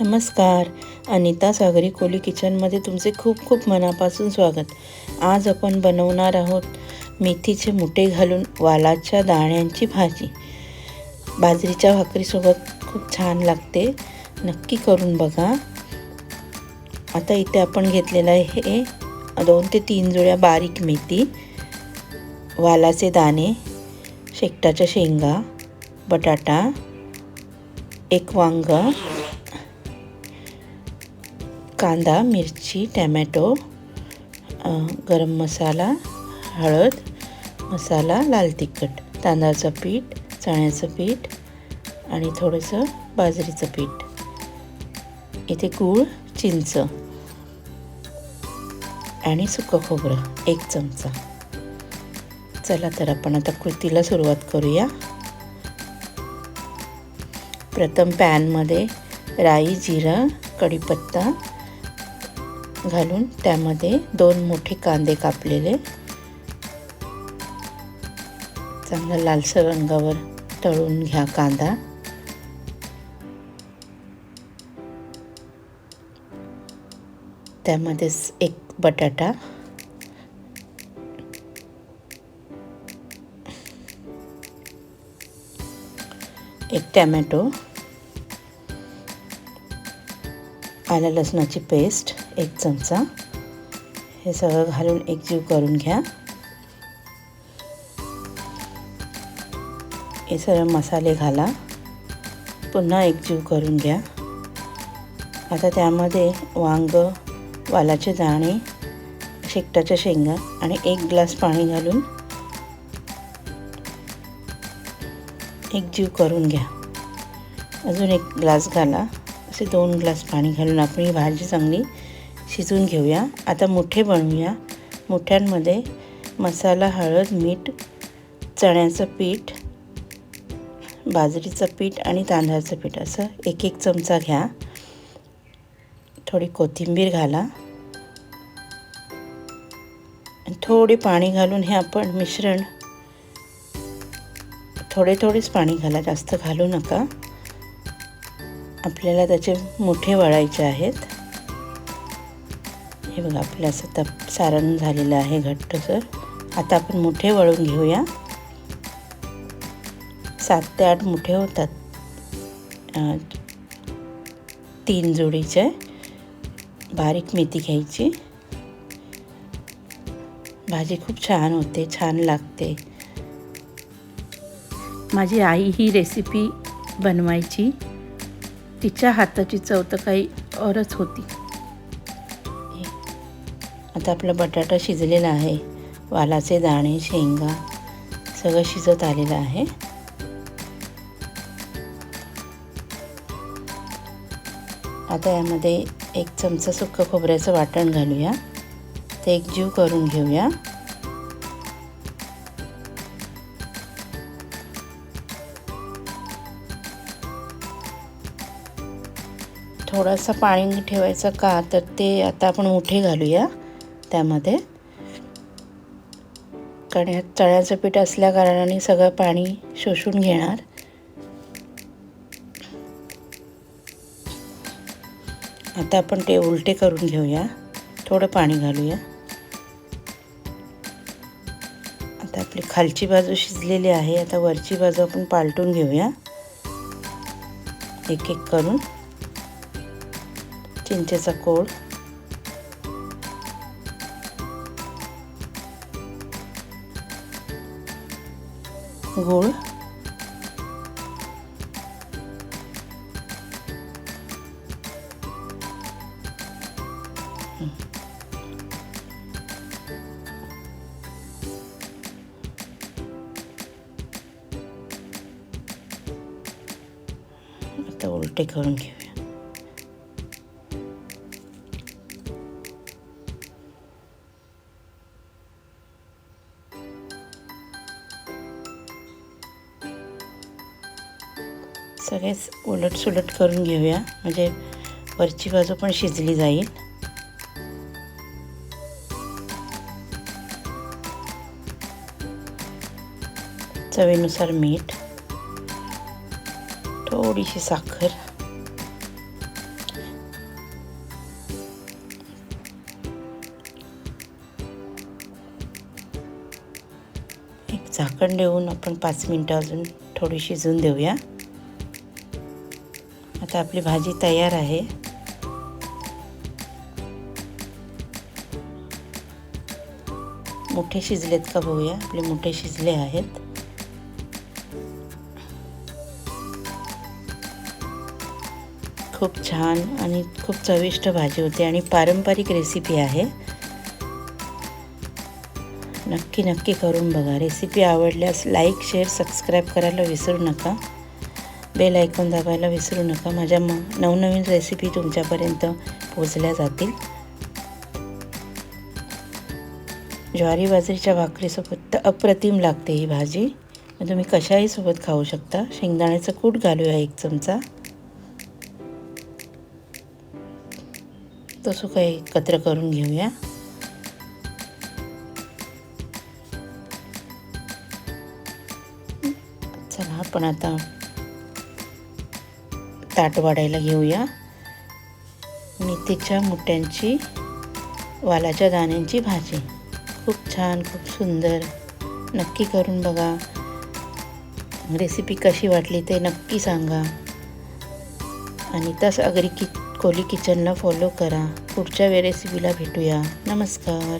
नमस्कार. अनिता सागरी कोली किचनमध्ये तुमचे खूप खूप मनापासून स्वागत. आज आपण बनवणार आहोत मेथीचे मुठे घालून वालाच्या दाण्यांची भाजी. बाजरीच्या भाकरीसोबत खूप छान लागते. नक्की करून बघा. आता इथे आपण घेतलेलं आहे हे दोन ते तीन जुळ्या बारीक मेथी वालाचे दाणे शेकटाच्या शेंगा बटाटा एक वांग कांदा मिरची टॅमॅटो गरम मसाला हळद मसाला लाल तिखट तांदळाचं पीठ चण्याचं पीठ आणि थोडंसं बाजरीचं पीठ. इथे गूळ चिंच आणि सुकं खोबरं एक चमचा. चला तर आपण आता कृतीला सुरुवात करूया. प्रथम पॅनमध्ये राई जिरं कढीपत्ता घालून त्यामध्ये दोन मोठे कांदे कापलेले. चांगला लालसर रंगावर तळून घ्या कांदा. त्यामध्येच एक बटाटा. एक टॅमॅटो. आलं लसणाची पेस्ट एक चमचा. हे सगळं घालून एकजीव करून घ्या. हे सगळे मसाले घाला. पुन्हा एकजीव करून घ्या. आता त्यामध्ये वांग वालाचे दाणे शेकटाच्या शेंगा आणि एक ग्लास पाणी घालून एकजीव करून घ्या. अजून एक ग्लास घाला. असे दोन ग्लास पाणी घालून आपण ही भाजी चांगली शिजवून घेऊया. आता मुठे बनवूया. मुठ्यांमध्ये मसाला हळद मीठ चण्याचं पीठ बाजरीचं पीठ आणि तांदळाचं पीठ असं एक एक चमचा घ्या. थोडी कोथिंबीर घाला. थोडे पाणी घालून हे आपण मिश्रण थोडे थोडेच पाणी घाला. जास्त घालू नका. आपल्याला त्याचे मोठे वळायचे आहेत. हे बघा आपलं असं तप सारण झालेलं आहे घट्टसर. आता आपण मोठे वळून घेऊया. सात ते आठ मोठे होतात. तीन जोडीचे. बारीक मेथी घ्यायची. भाजी खूप छान होते छान लागते. माझी आई ही रेसिपी बनवायची. तिच्या हाताची चव तर काही औरच होती. आता आपला बटाटा शिजलेला आहे. वालाचे दाणे शेंगा सगळं शिजत आलेलं आहे. आता यामध्ये एक चमचा सुक्क खोबऱ्याचं वाटण घालूया. ते एक जीव करून घेऊया. थोडासा पाणी ठेवायचं का? तर ते आता आपण मोठे घालूया त्यामध्ये. कारण ह्यात तळ्याचं पीठ असल्या कारणाने सगळं पाणी शोषून घेणार. आता आपण ते उलटे करून घेऊया. थोडं पाणी घालूया. आता आपली खालची बाजू शिजलेली आहे. आता वरची बाजू आपण पालटून घेऊया. एक एक करून. चिंचेचा कोळ. गूळ. आता उलटे करून घेऊया. सगळेच उलटसुलट करून घेऊया. म्हणजे वरची बाजू पण शिजली जाईल. चवीनुसार मीठ थोडीशी साखर एक झाकण देऊन आपण पाच मिनटं अजून थोडी शिजवून देऊया. आता आपली भाजी तयार आहे. मोठे शिजलेत का बघूया. आपले मोठे शिजले आहेत. खूप छान आणि खूप चविष्ट भाजी होते आणि पारंपरिक रेसिपी आहे. नक्की नक्की करून बघा. रेसिपी आवडल्यास लाईक शेअर सबस्क्राईब करायला विसरू नका. बेल ऐकून दाबायला विसरू नका. माझ्या म नवनवीन रेसिपी तुमच्यापर्यंत पोचल्या जातील. ज्वारी बाजरीच्या भाकरीसोबत तर अप्रतिम लागते ही भाजी. मग तुम्ही कशाही सोबत खाऊ शकता. शेंगदाण्याचं कूट घालूया एक चमचा. तो सुका एकत्र करून घेऊया. चला आपण आता ताट वाढायला घेऊया. मेथीच्या मुठ्यांची वालाच्या दाण्यांची भाजी खूप छान खूप सुंदर नक्की करून बघा. रेसिपी कशी वाटली ते नक्की सांगा. आणि तस अगरी कि कोली किचनला फॉलो करा. पुढच्या वेळ रेसिपीला भेटूया. नमस्कार.